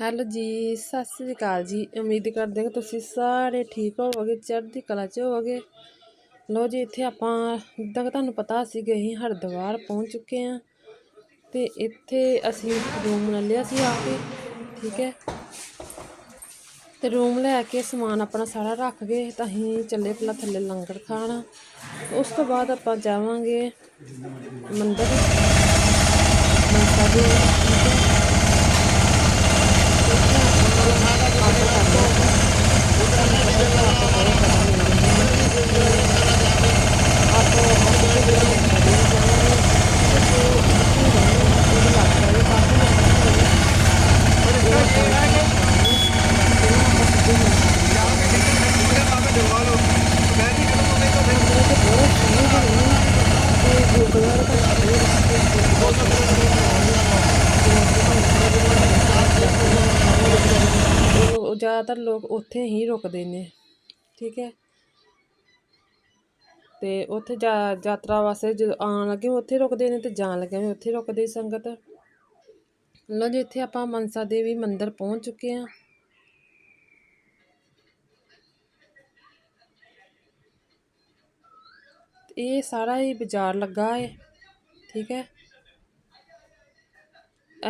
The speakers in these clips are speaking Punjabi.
ਹੈਲੋ ਜੀ, ਸਤਿ ਸ੍ਰੀ ਅਕਾਲ ਜੀ। ਉਮੀਦ ਕਰਦੇ ਹਾਂ ਕਿ ਤੁਸੀਂ ਸਾਰੇ ਠੀਕ ਹੋਵੋਗੇ, ਚੜ੍ਹਦੀ ਕਲਾ 'ਚ ਹੋਵੋਗੇ। ਲੋ ਜੀ, ਇੱਥੇ ਆਪਾਂ, ਜਿੱਦਾਂ ਕਿ ਤੁਹਾਨੂੰ ਪਤਾ ਸੀ ਕਿ ਅਸੀਂ ਹਰਿਦੁਆਰ ਪਹੁੰਚ ਚੁੱਕੇ ਹਾਂ। ਤੇ ਇੱਥੇ ਅਸੀਂ ਰੂਮ ਲੈ ਲਿਆ ਸੀ ਆ ਕੇ, ਠੀਕ ਹੈ। ਤੇ ਰੂਮ ਲੈ ਕੇ ਸਮਾਨ ਆਪਣਾ ਸਾਰਾ ਰੱਖ ਗਏ, ਤਾਂ ਅਸੀਂ ਚੱਲੇ ਪਹਿਲਾਂ ਥੱਲੇ ਲੰਗਰ ਖਾਣ। ਉਸ ਤੋਂ ਬਾਅਦ ਆਪਾਂ ਜਾਵਾਂਗੇ ਮੰਦਰ। ਮਨਸਾ ਦੇ ਠੀਕ ਜ਼ਿਆਦਾਤਰ ਲੋਕ ਉੱਥੇ ਹੀ ਰੁਕਦੇ ਨੇ, ਠੀਕ ਹੈ। ਤੇ ਉੱਥੇ ਜਾ, ਯਾਤਰਾ ਵਾਸਤੇ ਜਦੋਂ ਆਉਣ ਲੱਗੇ, ਉੱਥੇ ਰੁਕਦੇ ਨੇ ਤੇ ਜਾਣ ਲੱਗੇ ਵੀ ਉੱਥੇ ਰੁਕਦੇ ਸੰਗਤ। ਲੋ ਜੀ, ਇੱਥੇ ਆਪਾਂ ਮਨਸਾ ਦੇਵੀ ਮੰਦਿਰ ਪਹੁੰਚ ਚੁੱਕੇ ਹਾਂ। ਇਹ ਸਾਰਾ ਹੀ ਬਾਜ਼ਾਰ ਲੱਗਾ ਹੈ ਠੀਕ ਹੈ।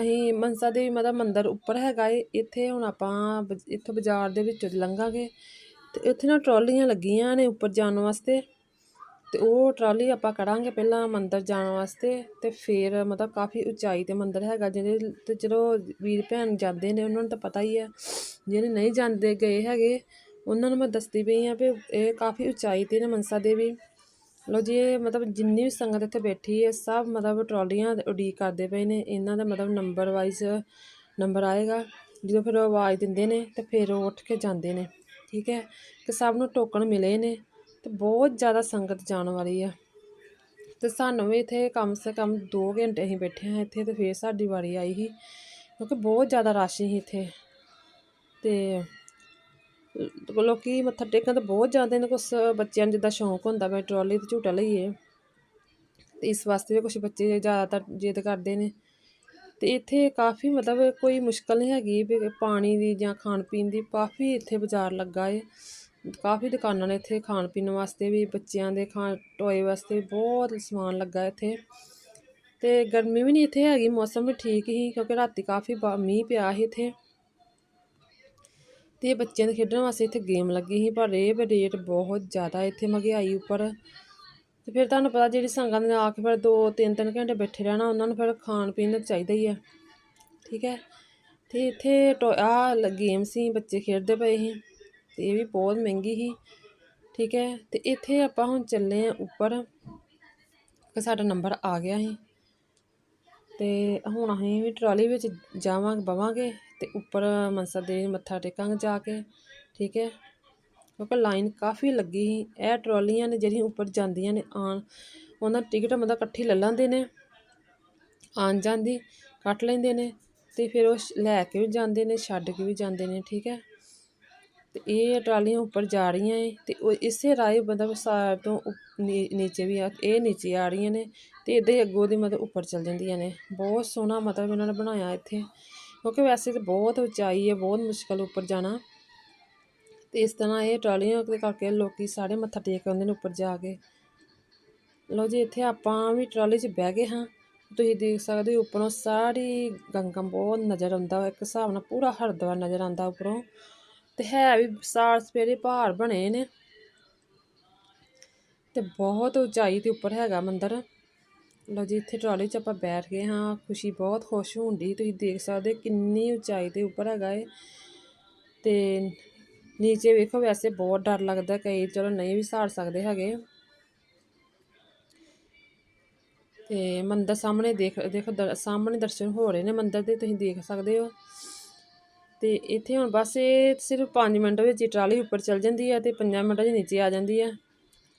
ਅਸੀਂ ਮਨਸਾ ਦੇਵੀ ਮਤਲਬ ਮੰਦਿਰ ਉੱਪਰ ਹੈਗਾ ਏ, ਇੱਥੇ ਹੁਣ ਆਪਾਂ ਇੱਥੇ ਬਾਜ਼ਾਰ ਦੇ ਵਿੱਚੋਂ ਲੰਘਾਂਗੇ। ਤੇ ਇੱਥੇ ਨਾ ਟਰਾਲੀਆਂ ਲੱਗੀਆਂ ਨੇ ਉੱਪਰ ਜਾਣ ਵਾਸਤੇ। ਤੇ ਉਹ ਟਰਾਲੀ ਆਪਾਂ ਕਰਾਂਗੇ ਪਹਿਲਾਂ ਮੰਦਿਰ ਜਾਣ ਵਾਸਤੇ ਤੇ ਫਿਰ ਮਤਲਬ ਕਾਫੀ ਉਚਾਈ ਤੇ ਮੰਦਿਰ ਹੈਗਾ ਜਿਹੜੇ ਤੇ ਚਲੋ ਵੀਰ ਭੈਣ ਜਾਂਦੇ ਨੇ ਉਹਨਾਂ ਨੂੰ ਤਾਂ ਪਤਾ ਹੀ ਹੈ ਜਿਹੜੇ ਨਹੀਂ ਜਾਂਦੇ ਗਏ ਹੈਗੇ, ਉਹਨਾਂ ਨੂੰ ਮੈਂ ਦੱਸਦੀ ਪਈ ਆ ਵੀ ਇਹ ਕਾਫੀ ਉਚਾਈ ਤੇ ਨੇ ਮਨਸਾ ਦੇਵੀ। ਲੋ ਜੀ, ਇਹ ਮਤਲਬ ਜਿੰਨੀ ਵੀ ਸੰਗਤ ਇੱਥੇ ਬੈਠੀ ਹੈ, ਸਭ ਮਤਲਬ ਟਰਾਲੀਆਂ ਉਡੀਕ ਕਰਦੇ ਪਏ ਨੇ। ਇਹਨਾਂ ਦਾ ਮਤਲਬ ਨੰਬਰ ਵਾਈਜ਼ ਨੰਬਰ ਆਏਗਾ। ਜਦੋਂ ਫਿਰ ਉਹ ਆਵਾਜ਼ ਦਿੰਦੇ ਨੇ, ਤੇ ਫਿਰ ਉਹ ਉੱਠ ਕੇ ਜਾਂਦੇ ਨੇ। ਠੀਕ ਹੈ? ਕਿ ਸਭ ਨੂੰ ਟੋਕਨ ਮਿਲੇ ਨੇ। ਤੇ ਬਹੁਤ ਜ਼ਿਆਦਾ ਸੰਗਤ ਜਾਣ ਵਾਲੀ ਆ। ਤੇ ਸਾਨੂੰ ਵੀ ਇੱਥੇ ਕਮ ਸੇ ਕਮ 2 ਘੰਟੇ ਅਸੀਂ ਬੈਠੇ ਹਾਂ ਇੱਥੇ, ਤੇ ਫਿਰ ਸਾਡੀ ਵਾਰੀ ਆਈ ਸੀ। ਕਿਉਂਕਿ ਬਹੁਤ ਜ਼ਿਆਦਾ ਰਸ਼ ਸੀ ਇੱਥੇ। ਤੇ ਲੋਕੀ ਮੱਥਾ ਟੇਕਣ ਤਾਂ ਬਹੁਤ ਜਾਂਦੇ ਨੇ ਕੁਛ ਬੱਚਿਆਂ ਨੂੰ ਜਿੱਦਾਂ ਸ਼ੌਂਕ ਹੁੰਦਾ ਵੀ ਟਰਾਲੀ ਤੇ ਝੂਟਾ ਲਈਏ। ਤੇ ਇਸ ਵਾਸਤੇ ਵੀ ਕੁਝ ਬੱਚੇ ਜ਼ਿਆਦਾਤਰ ਜਿੱਦ ਕਰਦੇ ਨੇ। ਤੇ ਇੱਥੇ ਕਾਫੀ ਮਤਲਬ ਕੋਈ ਮੁਸ਼ਕਲ ਨਹੀਂ ਹੈਗੀ ਵੀ ਪਾਣੀ ਦੀ ਜਾਂ ਖਾਣ ਪੀਣ ਦੀ ਕਾਫੀ ਇੱਥੇ ਬਾਜ਼ਾਰ ਲੱਗਾ ਏ। ਕਾਫੀ ਦੁਕਾਨਾਂ ਨੇ ਇੱਥੇ ਖਾਣ ਪੀਣ ਵਾਸਤੇ ਵੀ ਬੱਚਿਆਂ ਦੇ ਖਾਣ ਟੋਏ ਵਾਸਤੇ ਬਹੁਤ ਸਮਾਨ ਲੱਗਾ ਇੱਥੇ। ਤੇ ਗਰਮੀ ਵੀ ਨਹੀਂ ਇੱਥੇ ਹੈਗੀ, ਮੌਸਮ ਵੀ ਠੀਕ ਹੀ ਕਿਉਂਕਿ ਰਾਤੀ ਕਾਫੀ ਮੀਂਹ ਪਿਆ ਸੀ ਇੱਥੇ। ਤੇ ਬੱਚਿਆਂ ਦੇ ਖੇਡਣ ਵਾਸਤੇ ਇੱਥੇ ਗੇਮ ਲੱਗੀ ਸੀ, ਪਰ ਇਹ ਰੇਟ ਬਹੁਤ ਜ਼ਿਆਦਾ ਇੱਥੇ ਮਹਿੰਗਾਈ ਉੱਪਰ। ਤੇ ਫਿਰ ਤੁਹਾਨੂੰ ਪਤਾ ਜਿਹੜੀ ਸੰਗਤ ਨੇ ਆ ਕੇ ਫਿਰ ਦੋ ਤਿੰਨ ਤਿੰਨ ਘੰਟੇ ਬੈਠੇ ਰਹਿਣਾ, ਉਹਨਾਂ ਨੂੰ ਫਿਰ ਖਾਣ ਪੀਣ ਚਾਹੀਦਾ ਹੀ ਹੈ ਠੀਕ ਹੈ? ਤੇ ਇੱਥੇ ਆ ਗੇਮ ਸੀ, ਬੱਚੇ ਖੇਡਦੇ ਪਏ ਸੀ, ਤੇ ਇਹ ਵੀ ਬਹੁਤ ਮਹਿੰਗੀ ਸੀ। ਠੀਕ ਹੈ? ਤੇ ਇੱਥੇ ਆਪਾਂ ਹੁਣ ਚੱਲੇ ਆ ਉੱਪਰ, ਕਿ ਸਾਡਾ ਨੰਬਰ ਆ ਗਿਆ ਸੀ। ਤੇ ਹੁਣ ਅਸੀਂ ਵੀ ਟਰਾਲੀ ਵਿੱਚ ਜਾਵਾਂਗੇ ਬਵਾਂਗੇ। ਅਤੇ ਉੱਪਰ ਮਨਸਾ ਦੇ ਮੱਥਾ ਟੇਕਾਂਗੇ ਜਾ ਕੇ, ਠੀਕ ਹੈ? ਕਿਉਂਕਿ ਲਾਈਨ ਕਾਫੀ ਲੱਗੀ ਸੀ। ਇਹ ਟਰਾਲੀਆਂ ਨੇ ਜਿਹੜੀਆਂ ਉੱਪਰ ਜਾਂਦੀਆਂ ਨੇ ਆਉਣ, ਉਹਨਾਂ ਟਿਕਟ ਮਤਲਬ ਇਕੱਠੀ ਲੈ ਲੈਂਦੇ ਨੇ ਆਣ ਜਾਂਦੀ ਕੱਟ ਲੈਂਦੇ ਨੇ ਅਤੇ ਫਿਰ ਉਹ ਲੈ ਕੇ ਵੀ ਜਾਂਦੇ ਨੇ, ਛੱਡ ਕੇ ਵੀ ਜਾਂਦੇ ਨੇ, ਠੀਕ ਹੈ? ਅਤੇ ਇਹ ਟਰਾਲੀਆਂ ਉੱਪਰ ਜਾ ਰਹੀਆਂ ਏ ਅਤੇ ਉਹ ਇਸੇ ਰਾਏ ਮਤਲਬ ਸਾਰ ਤੋਂ ਨੀਚੇ ਵੀ ਆ, ਇਹ ਨੀਚੇ ਆ ਰਹੀਆਂ ਨੇ ਤੇ ਇਹਦੇ ਅੱਗੋਂ ਦੀ ਮਤਲਬ ਉੱਪਰ ਚਲ ਜਾਂਦੀਆਂ ਨੇ। ਬਹੁਤ ਸੋਹਣਾ ਮਤਲਬ ਇਹਨਾਂ ਨੇ ਬਣਾਇਆ ਇੱਥੇ। ਕਿਉਂਕਿ ਵੈਸੇ ਤਾਂ ਬਹੁਤ ਉਚਾਈ ਹੈ, ਬਹੁਤ ਮੁਸ਼ਕਲ ਉੱਪਰ ਜਾਣਾ। ਤੇ ਇਸ ਤਰ੍ਹਾਂ ਇਹ ਟਰਾਲੀਆਂ ਦੇ ਕਰਕੇ ਲੋਕੀ ਸਾਰੇ ਮੱਥਾ ਟੇਕ ਆਉਂਦੇ ਨੇ ਉੱਪਰ ਜਾ ਕੇ। ਲਓ ਜੀ, ਇੱਥੇ ਆਪਾਂ ਵੀ ਟਰਾਲੀ 'ਚ ਬਹਿ ਗਏ ਹਾਂ। ਤੁਸੀਂ ਦੇਖ ਸਕਦੇ ਹੋ, ਉੱਪਰੋਂ ਸਾਰੀ ਗੰਗਾ ਬਹੁਤ ਨਜ਼ਰ ਆਉਂਦਾ ਇੱਕ ਹਿਸਾਬ ਨਾਲ ਪੂਰਾ ਹਰਿਦੁਆਰ ਨਜ਼ਰ ਆਉਂਦਾ ਉੱਪਰੋਂ। ਤੇ ਹੈ ਵੀ ਸਾਰ ਸਪੇਰੇ ਪਹਾੜ ਬਣੇ ਨੇ। ਤੇ ਬਹੁਤ ਉਚਾਈ ਤੇ ਉੱਪਰ ਹੈਗਾ ਮੰਦਰ। ਲਓ ਜੀ, ਇੱਥੇ ਟਰਾਲੀ 'ਚ ਆਪਾਂ ਬੈਠ ਗਏ ਹਾਂ। ਖੁਸ਼ੀ ਬਹੁਤ ਖੁਸ਼ ਹੁੰਦੀ ਤੁਸੀਂ ਦੇਖ ਸਕਦੇ ਕਿੰਨੀ ਉਚਾਈ ਤੇ ਉੱਪਰ ਹੈਗਾ ਏ ਤੇ ਨੀਚੇ ਵੇਖੋ, ਵੈਸੇ ਬਹੁਤ ਡਰ ਲੱਗਦਾ। ਕਈ ਚਲੋ ਨਹੀਂ ਵੀ ਸਾੜ ਸਕਦੇ ਹੈਗੇ। ਤੇ ਮੰਦਰ ਸਾਹਮਣੇ ਦੇਖ, ਦੇਖੋ ਸਾਹਮਣੇ ਦਰਸ਼ਨ ਹੋ ਰਹੇ ਨੇ ਮੰਦਰ ਦੇ, ਤੁਸੀਂ ਦੇਖ ਸਕਦੇ ਹੋ। ਤੇ ਇੱਥੇ ਹੁਣ ਬਸ ਇਹ ਸਿਰਫ 5 ਮਿੰਟ ਵਿੱਚ ਹੀ ਟਰਾਲੀ ਉੱਪਰ ਚੱਲ ਜਾਂਦੀ ਹੈ ਤੇ 5 ਮਿੰਟਾਂ 'ਚ ਨੀਚੇ ਆ ਜਾਂਦੀ ਹੈ।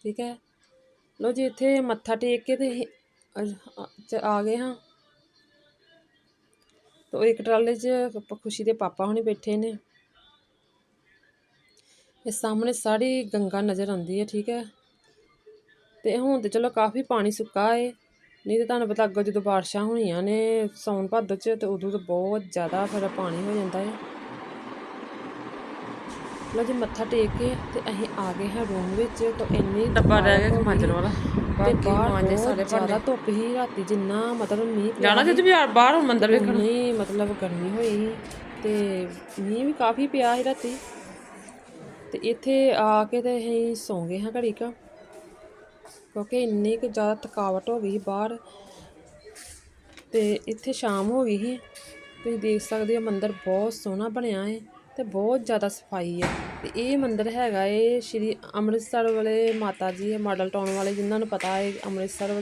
ਠੀਕ ਹੈ। ਲੋ ਜੀ, ਇੱਥੇ ਮੱਥਾ ਟੇਕ ਕੇ ਤੇ ਆ ਗਏ ਹਾਂ। ਤੋ ਇੱਕ ਟਰਾਲੇ 'ਚ ਖੁਸ਼ੀ ਦੇ ਪਾਪਾ ਹੁਣੇ ਬੈਠੇ ਨੇ। ਇਹ ਸਾਹਮਣੇ ਸਾਰੀ ਗੰਗਾ ਨਜ਼ਰ ਆਉਂਦੀ ਹੈ, ਠੀਕ ਹੈ। ਤੇ ਹੁਣ ਤੇ ਚਲੋ ਕਾਫੀ ਪਾਣੀ ਸੁੱਕਾ ਏ। ਨਹੀਂ ਤੇ ਤੁਹਾਨੂੰ ਪਤਾ ਅੱਗੋਂ ਜਦੋਂ ਬਾਰਿਸ਼ਾਂ ਹੋਣੀਆਂ ਨੇ ਸੌਣ ਭਾਦੋ ਚ ਤੇ ਉਦੋਂ ਤਾਂ ਬਹੁਤ ਜ਼ਿਆਦਾ ਫਿਰ ਪਾਣੀ ਹੋ ਜਾਂਦਾ ਹੈ। ਲੋ ਜੀ ਮੱਥਾ ਟੇਕ ਕੇ ਤੇ ਅਸੀਂ ਆ ਗਏ ਹਾਂ ਰੂਮ ਵਿੱਚ ਤੇ ਇੰਨੀ ਡੱਬਾ ਰਹਿ ਗਿਆ ਥਕਾਵਟ ਹੋ ਮਾਂਜਣ ਗਈ। ਵਾਲਾ। ਤੇ ਬਾਕੀ ਬਾਹਰ ਮਾਂਜੇ ਸਾਰੇ ਜ਼ਿਆਦਾ ਧੁੱਪ ਹੀ ਰਾਤੀ ਜਿੰਨਾ ਮਤਲਬ ਮੀਂਹ ਜਾਣਾ ਤੇ ਵੀ ਬਾਹਰ ਮੰਦਰ ਵੇਖਣ। ਨਹੀਂ ਮਤਲਬ ਗਰਮੀ ਹੋਈ ਸੀ ਤੇ ਮੀਂਹ ਵੀ ਕਾਫੀ ਪਿਆ ਸੀ ਰਾਤੀ। ਤੇ ਇੱਥੇ ਆ ਕੇ ਤੇ ਅਸੀਂ ਸੌਂ ਗਏ ਹਾਂ ਘੜੀ ਕੁ ਕਿਉਂਕਿ ਇੰਨੀ ਕੁ ਜ਼ਿਆਦਾ ਥਕਾਵਟ ਹੋ ਗਈ ਸੀ ਬਾਹਰ। ਤੇ ਇੱਥੇ ਸ਼ਾਮ ਹੋ ਗਈ ਸੀ। ਤੁਸੀਂ ਦੇਖ ਸਕਦੇ ਹੋ ਮੰਦਿਰ ਬਹੁਤ ਸੋਹਣਾ ਬਣਿਆ ਹੈ। ਤੇ ਬਹੁਤ ਜ਼ਿਆਦਾ ਸਫ਼ਾਈ ਹੈ। ਤੇ ਇਹ ਮੰਦਿਰ ਹੈਗਾ ਏ ਸ਼੍ਰੀ ਅੰਮ੍ਰਿਤਸਰ ਵਾਲੇ ਮਾਤਾ ਜੀ ਹੈ ਮਾਡਲ ਟਾਊਨ ਵਾਲੇ ਜਿਨ੍ਹਾਂ ਨੂੰ ਪਤਾ ਹੈ, ਅੰਮ੍ਰਿਤਸਰ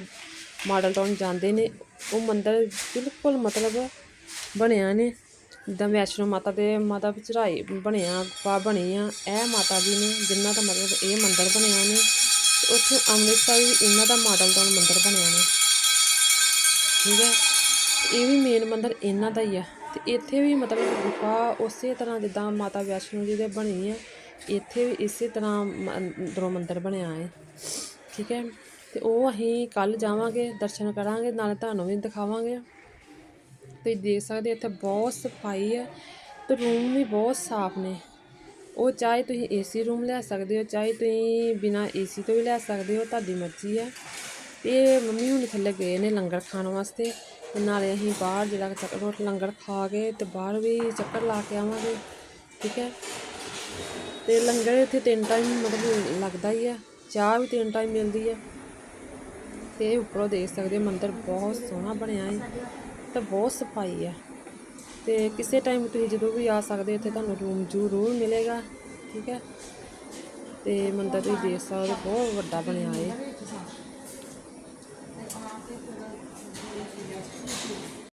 ਮਾਡਲ ਟਾਊਨ ਜਾਂਦੇ ਨੇ, ਉਹ ਮੰਦਿਰ ਬਿਲਕੁਲ ਮਤਲਬ ਬਣਿਆ ਨੇ। ਜਿੱਦਾਂ ਵੈਸ਼ਨੋ ਮਾਤਾ ਦੇ ਮਾਤਾ ਦੀ ਚੜ੍ਹਾਈ ਬਣਿਆ ਗੁਫਾ ਬਣੀ ਆ, ਇਹ ਮਾਤਾ ਜੀ ਨੇ ਜਿਨ੍ਹਾਂ ਦਾ ਮਤਲਬ ਇਹ ਮੰਦਿਰ ਬਣਿਆ ਨੇ, ਤੇ ਉੱਥੇ ਅੰਮ੍ਰਿਤਸਰ ਵੀ ਇਹਨਾਂ ਦਾ ਮਾਡਲ ਟਾਊਨ ਮੰਦਿਰ ਬਣਿਆ ਨੇ। ਠੀਕ ਹੈ, ਇਹ ਵੀ ਮੇਨ ਮੰਦਿਰ ਇਹਨਾਂ ਦਾ ਹੀ ਆ। ਤੇ ਇੱਥੇ ਵੀ ਮਤਲਬ ਗੁਫਾ ਉਸੇ ਤਰ੍ਹਾਂ ਜਿੱਦਾਂ ਮਾਤਾ ਵੈਸ਼ਨੋ ਜੀ ਦੇ ਬਣੀ ਆ, ਇੱਥੇ ਵੀ ਇਸੇ ਤਰ੍ਹਾਂ ਮ- ਅੰਦਰੋਂ ਮੰਦਿਰ ਬਣਿਆ ਹੈ ਠੀਕ ਹੈ? ਤੇ ਉਹ ਅਸੀਂ ਕੱਲ ਜਾਵਾਂਗੇ, ਦਰਸ਼ਨ ਕਰਾਂਗੇ, ਨਾਲੇ ਤੁਹਾਨੂੰ ਵੀ ਦਿਖਾਵਾਂਗੇ। ਤੁਸੀਂ ਦੇਖ ਸਕਦੇ ਹੋ, ਇੱਥੇ ਬਹੁਤ ਸਫ਼ਾਈ ਹੈ ਤੇ ਰੂਮ ਵੀ ਬਹੁਤ ਸਾਫ਼ ਨੇ। ਉਹ ਚਾਹੇ ਤੁਸੀਂ ਏਸੀ ਰੂਮ ਲੈ ਸਕਦੇ ਹੋ, ਚਾਹੇ ਤੁਸੀਂ ਬਿਨਾ ਏਸੀ ਤੋਂ ਵੀ ਲੈ ਸਕਦੇ ਹੋ, ਤੁਹਾਡੀ ਮਰਜ਼ੀ ਹੈ ਤੇ ਮੰਮੀ ਹੁਣ ਥੱਲੇ ਗਏ ਨੇ ਲੰਗਰ ਖਾਣ ਵਾਸਤੇ। ਤੇ ਨਾਲੇ ਅਸੀਂ ਬਾਹਰ ਜਿਹੜਾ ਚੱਕਰ ਰੋਟ ਲੰਗਰ ਖਾ ਕੇ ਤੇ ਬਾਹਰ ਵੀ ਚੱਕਰ ਲਾ ਕੇ ਆਵਾਂਗੇ, ਠੀਕ ਹੈ? ਤੇ ਲੰਗਰ ਇੱਥੇ ਤਿੰਨ ਟਾਈਮ ਮਤਲਬ ਲੱਗਦਾ ਹੀ ਹੈ ਚਾਹ ਵੀ ਤਿੰਨ ਟਾਈਮ ਮਿਲਦੀ ਹੈ ਤੇ ਉੱਪਰੋਂ ਦੇਖ ਸਕਦੇ ਹੋ ਮੰਦਿਰ ਬਹੁਤ ਸੋਹਣਾ ਬਣਿਆ ਹੈ, ਤੇ ਬਹੁਤ ਸਫ਼ਾਈ ਹੈ ਤੇ ਕਿਸੇ ਟਾਈਮ ਤੁਸੀਂ ਜਦੋਂ ਵੀ ਆ ਸਕਦੇ ਹੋ, ਇੱਥੇ ਤੁਹਾਨੂੰ ਰੂਮ ਜ਼ਰੂਰ ਮਿਲੇਗਾ, ਠੀਕ ਹੈ? ਤੇ ਮੰਦਿਰ ਤੁਸੀਂ ਦੇਖ ਸਕਦੇ ਹੋ, ਬਹੁਤ ਵੱਡਾ ਬਣਿਆ ਹੈ